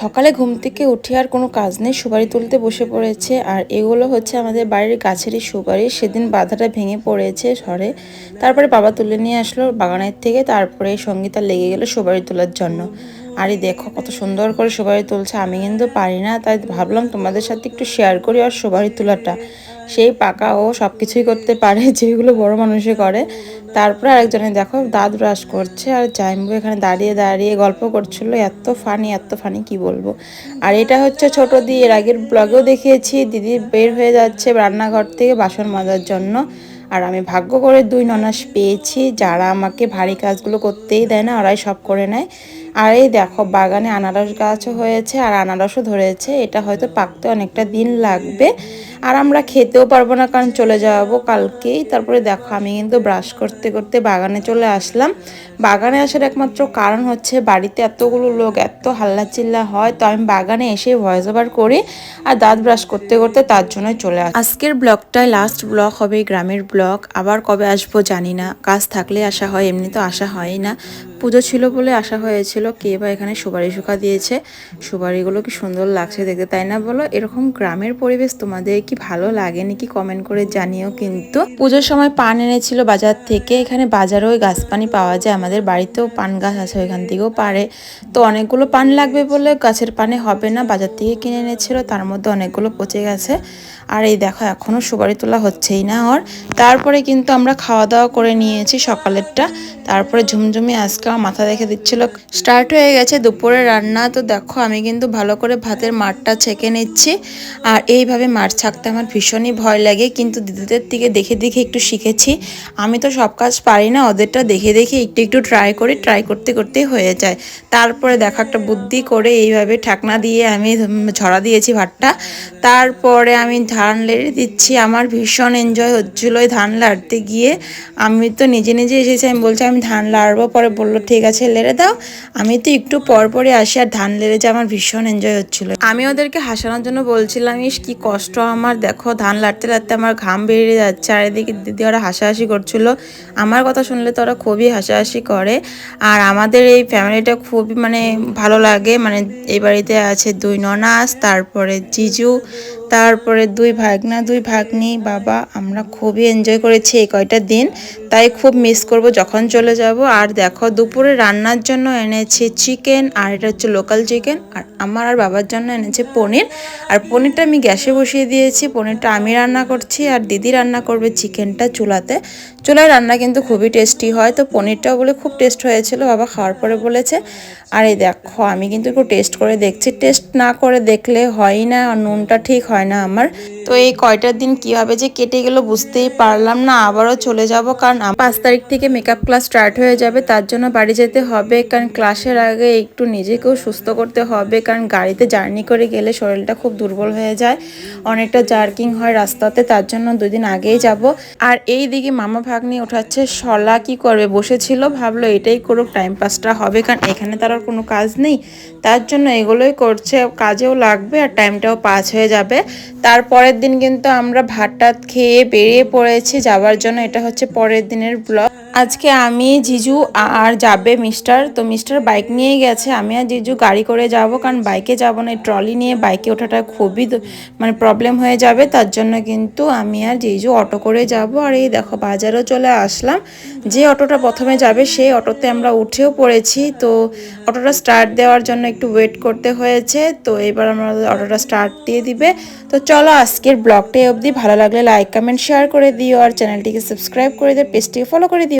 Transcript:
সকালে ঘুম থেকে উঠে আর কোনো কাজ নেই, সুপারি তুলতে বসে পড়েছে। আর এগুলো হচ্ছে আমাদের বাড়ির গাছেরই সুপারি। সেদিন বাধাটা ভেঙে পড়েছে ঝড়ে। তারপরে বাবা তুলে নিয়ে আসলো বাগানের থেকে। তারপরে সঙ্গীতা লেগে গেলো সুপারি তোলার জন্য। আরে দেখো কত সুন্দর করে সুপারি তুলছে। আমি কিন্তু পারি না, তাই ভাবলাম তোমাদের সাথে একটু শেয়ার করি আর সুপারি তোলাটা। সেই পাকা ও সব কিছুই করতে পারে, যেগুলো বড় মানুষে করে। তারপরে আরেকজনে, দেখো, দাঁত ব্রাশ করছে আর জাইম্বু এখানে দাঁড়িয়ে দাঁড়িয়ে গল্প করছিল, এত ফানি এত ফানি কি বলব? আর এটা হচ্ছে ছোট দি, এর আগের ব্লগেও দেখিয়েছি, দিদি বের হয়ে যাচ্ছে রান্নাঘর থেকে বাসন মাজার জন্য। আর আমি ভাগ্য করে দুই ননাস পেয়েছি, যারা আমাকে ভারী কাজগুলো করতেই দেয় না, ওরাই সব করে নেয়। আর এই দেখো, বাগানে আনারস গাছও হয়েছে আর আনারসও ধরেছে। এটা হয়তো পাকতে অনেকটা দিন লাগবে। আর আমরা খেতেও পারব না, কারণ চলে যাব কালকেই। তারপরে দেখো, আমি কিন্তু ব্রাশ করতে করতে বাগানে চলে আসলাম। বাগানে আসার একমাত্র কারণ হচ্ছে বাড়িতে এতগুলো লোক, এত হাল্লা চিল্লা হয়, তো আমি বাগানে এসে ভয়েস ওভার করি আর দাঁত ব্রাশ করতে করতে তার জন্যই চলে আসি আজকের ব্লগটাই লাস্ট ব্লগ হবে গ্রামের ব্লগ। আবার কবে আসব জানি না। কাজ থাকলে আসা হয়, এমনি তো আসা হয় না। পুজো ছিল বলে আসা হয়েছিল কে বা এখানে সুপারি শুকা দিয়েছে। সুপারিগুলো কি সুন্দর লাগছে দেখতে, তাই না বলো? এরকম গ্রামের পরিবেশ তোমাদের কি ভালো লাগে নাকি কমেন্ট করে জানিও কিন্তু। পুজোর সময় পান এনেছিল বাজার থেকে, এখানে বাজারেও গাছ পানি পাওয়া যায়, আমাদের বাড়িতেও পান গাছ আছে, ওইখান থেকেও পারে। তো অনেকগুলো পান লাগবে বলে গাছের পানে হবে না, বাজার থেকে কিনে এনেছিল, তার মধ্যে অনেকগুলো পচে গেছে। আর এই দেখো এখনও সুপারি তোলা হচ্ছেই না ওর। তারপরে কিন্তু আমরা খাওয়া দাওয়া করে নিয়েছি সকালেরটা। তারপরে ঝুমঝুমি আজকে মাথা দেখে দিচ্ছিল। স্টার্ট হয়ে গেছে দুপুরে রান্না। তো দেখো, আমি কিন্তু ভালো করে ভাতের মাঠটা ছেঁকে নিচ্ছি। আর এইভাবে মাঠ ছাকতে আমার ভীষণই ভয় লাগে। কিন্তু দিদিদের থেকে দেখে দেখে একটু শিখেছি। আমি তো সব কাজ পারি না, ওদেরটা দেখে দেখে একটু একটু ট্রাই করি ট্রাই করতে করতে হয়ে যায়। তারপরে দেখো, একটা বুদ্ধি করে এইভাবে ঠাকনা দিয়ে আমি ঝরা দিয়েছি ভাতটা। তারপরে আমি ধান লেড়ে দিচ্ছি। আমার ভীষণ এনজয় হচ্ছিল ধান লাড়তে গিয়ে। আমি তো নিজে নিজে এসেছি, আমি বলছি আমি ধান লাড়বো, পরে বলল ঠিক আছে, লেড়ে দাও। আমি তো একটু পর পরে আসি আর ধান লেড়ে যে আমার ভীষণ এনজয় হচ্ছিল। আমি ওদেরকে হাসানোর জন্য বলছিলাম, ইস, কি কষ্ট আমার। দেখো, ধান লাড়তে লাড়তে আমার ঘাম বেরিয়ে যাচ্ছে আর এদিকে দিদি ওরা হাসাহাসি করছিল। আমার কথা শুনলে তো ওরা খুবই হাসাহাসি করে। আর আমাদের এই ফ্যামিলিটা খুবই মানে ভালো লাগে। মানে এই বাড়িতে আছে দুই ননাস, তারপরে জিজু তারপরে দুই ভাগনা, দুই ভাগ্নি, বাবা, আমরা খুবই এনজয় করেছি এই কয়টা দিন। তাই খুব মিস করব যখন চলে যাব। আর দেখো, দুপুরে রান্নার জন্য এনেছে চিকেন আর এটা হচ্ছে লোকাল চিকেন আর আমার আর বাবার জন্য এনেছে পনির। আর পনিরটা আমি গ্যাসে বসিয়ে দিয়েছি, পনিরটা আমি রান্না করছি, আর দিদি রান্না করবে চিকেনটা চুলাতে। চুলায় রান্না কিন্তু খুবই টেস্টি হয়, তো পনিরটাও বলে খুব টেস্ট হয়েছিল, বাবা খাওয়ার পরে বলেছে। আর এই দেখো, আমি কিন্তু একটু টেস্ট করে দেখছি। টেস্ট না করে দেখলে হয় না নুনটা ঠিক হয় না আমার। তো এই কয়টার দিন কীভাবে যে কেটে গেল বুঝতেই পারলাম না, আবারও চলে যাব কারণ পাঁচ তারিখ থেকে মেকআপ ক্লাস স্টার্ট হয়ে যাবে, তার জন্য বাড়ি যেতে হবে। কারণ ক্লাসের আগে একটু নিজেকেও সুস্থ করতে হবে, কারণ গাড়িতে জার্নি করে গেলে শরীরটা খুব দুর্বল হয়ে যায়, অনেকটা জার্কিং হয় রাস্তাতে, তার জন্য দুদিন আগেই যাব। আর এই দিকে মামা ভাগ্নি ওঠাচ্ছে শলা কি করবে? বসেছিল, ভাবলো এটাই করুক টাইম পাসটা হবে, কারণ এখানে তার আর কোনো কাজ নেই। তার জন্য এগুলোই করছে, কাজেও লাগবে আর টাইমটাও পাস হয়ে যাবে। তারপরের দিন কিন্তু আমরা ভাত টাত খেয়ে বেরিয়ে পড়েছি, যাওয়ার জন্য। এটা হচ্ছে পরের দিনের ব্লগ আজকে আমি, জিজু আর যাবে মিস্টার। তো মিস্টার বাইক নিয়ে গেছে। আমি আর জিজু গাড়ি করে যাব, কারণ বাইকে যাব না ট্রলি নিয়ে বাইকে ওঠাটা খুবই মানে প্রবলেম হয়ে যাবে। তার জন্য কিন্তু আমি আর জিজু অটো করে যাব। আর এই দেখো, বাজারও চলে আসলাম। যে অটোটা প্রথমে যাবে, সেই অটোতে আমরা উঠেও পড়েছি। তো অটোটা স্টার্ট দেওয়ার জন্য একটু ওয়েট করতে হয়েছে। তো এবার আমরা অটোটা স্টার্ট দিয়ে দিবে। তো চলো আজকের ব্লগটা অবধি। ভালো লাগলে লাইক কমেন্ট শেয়ার করে দিও। আর চ্যানেলটিকে সাবস্ক্রাইব করে দিও পেজটিকে ফলো করে দিও।